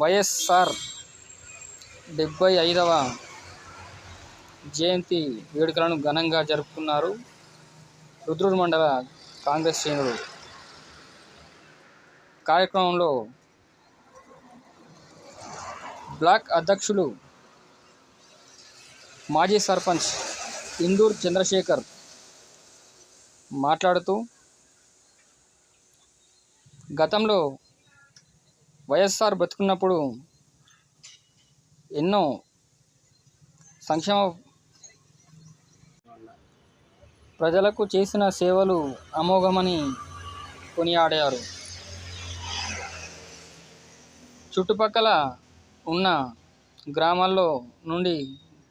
వైఎస్ఆర్ డెబ్బై ఐదవ జయంతి వేడుకలను ఘనంగా జరుపుకున్నారు రుద్రుడు మండల కాంగ్రెస్ శ్రేణులు. కార్యక్రమంలో బ్లాక్ అధ్యక్షులు మాజీ సర్పంచ్ ఇందూర్ చంద్రశేఖర్ మాట్లాడుతూ గతంలో వైఎస్ఆర్ బతుకున్నప్పుడు ఎన్నో సంక్షేమ ప్రజలకు చేసిన సేవలు అమోఘమని కొనియాడారు. చుట్టుపక్కల ఉన్న గ్రామాల్లో నుండి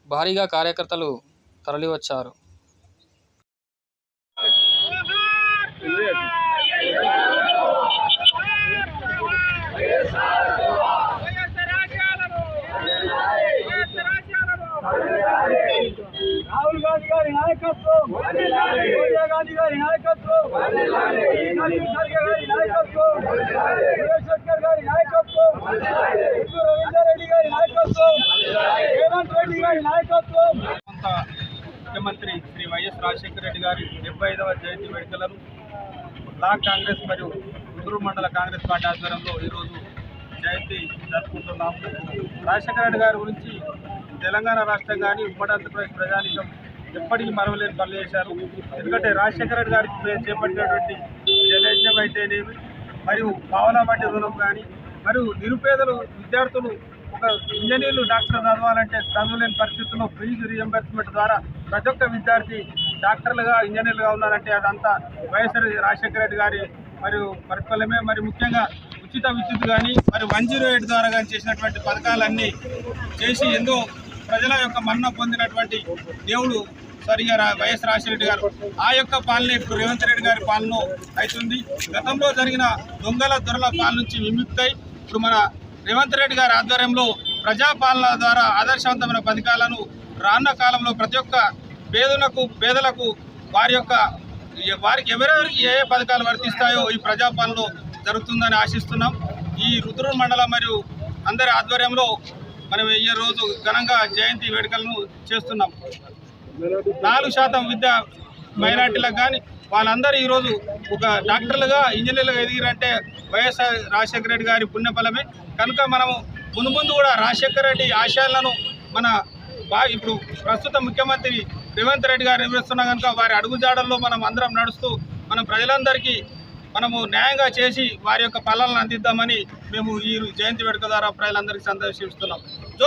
భారీగా కార్యకర్తలు తరలివచ్చారు. రాహుల్ గాంధీ గారి నాయకత్వం సోనియా గాంధీ గారి నాయకత్వం నవీన్ ఖర్గే గారి నాయకత్వం శివశంకర్ గారి నాయకత్వం ఇందు గారి నాయకత్వం రేవంత్ రెడ్డి గారి నాయకత్వం. ముఖ్యమంత్రి శ్రీ వైఎస్ రాజశేఖర రెడ్డి గారి డెబ్బై ఐదవ జయంతి వేడుకలను బ్లాక్ కాంగ్రెస్ మరియు గుంటూరు మండల కాంగ్రెస్ పార్టీ ఆధ్వర్యంలో ఈరోజు జయంతి జరుపుకుంటున్నాము. రాజశేఖర రెడ్డి గారి గురించి తెలంగాణ రాష్ట్రం కానీ ఉమ్మడి ఆంధ్రప్రదేశ్ ప్రజానికం ఎప్పటికీ మరవలేని పనులు చేశారు. ఎందుకంటే రాజశేఖర రెడ్డి గారికి చేపట్టినటువంటి జలయజ్ఞం అయితేనేమి మరియు పావలా బట్టి రుణం కానీ మరియు నిరుపేదలు విద్యార్థులు ఒక ఇంజనీర్లు డాక్టర్ చదవాలంటే చదవలేని పరిస్థితుల్లో ఫీజు రీఎంబర్స్మెంట్ ద్వారా ప్రతి ఒక్క విద్యార్థి డాక్టర్లుగా ఇంజనీర్లుగా ఉన్నారంటే అదంతా వైఎస్ఆర్ రాజశేఖర రెడ్డి గారి మరియు పరిపాలమే మరి ముఖ్యంగా ఉచిత విద్యుత్ కానీ మరి వన్ జీరో ఎయిట్ ద్వారా కానీ చేసినటువంటి పథకాలన్నీ చేసి ఎంతో ప్రజల యొక్క మన్న పొందినటువంటి దేవుడు సరిగా రా- వైఎస్ రాజశేఖర గారు. ఆ యొక్క పాలన ఇప్పుడు రేవంత్ రెడ్డి గారి పాలన అవుతుంది. గతంలో జరిగిన దొంగల దొరల పాలన నుంచి విముక్తాయి ఇప్పుడు మన రేవంత్ రెడ్డి గారి ఆధ్వర్యంలో ప్రజాపాలన ద్వారా ఆదర్శవంతమైన పథకాలను రాన్న కాలంలో ప్రతి ఒక్క పేదలకు పేదలకు వారి యొక్క వారికి ఎవరెవరికి ఏ ఏ పథకాలు వర్తిస్తాయో ఈ ప్రజాపాలనలో జరుగుతుందని ఆశిస్తున్నాం. ఈ రుద్రుడు మండలం మరియు అందరి ఆధ్వర్యంలో మనం ఈ రోజు ఘనంగా జయంతి వేడుకలను చేస్తున్నాం. నాలుగు శాతం విద్య మైనార్టీలకు కానీ వాళ్ళందరూ ఈరోజు ఒక డాక్టర్లుగా ఇంజనీర్లుగా ఎదిగిరంటే వైఎస్ఆర్ రాజశేఖర రెడ్డి గారి పుణ్యఫలమే. కనుక మనము ముందు ముందు కూడా రాజశేఖర రెడ్డి ఆశయాలను మన బా- ఇప్పుడు ప్రస్తుత ముఖ్యమంత్రి రేవంత్ రెడ్డి గారు నిర్వహిస్తున్నా కనుక వారి అడుగుజాడల్లో మనం అందరం నడుస్తూ మనం ప్రజలందరికీ మనము న్యాయంగా చేసి వారి యొక్క ఫలాలను అందిద్దామని మేము ఈ జయంతి వేడుక ద్వారా ప్రజలందరికీ సందర్శిస్తున్నాం 走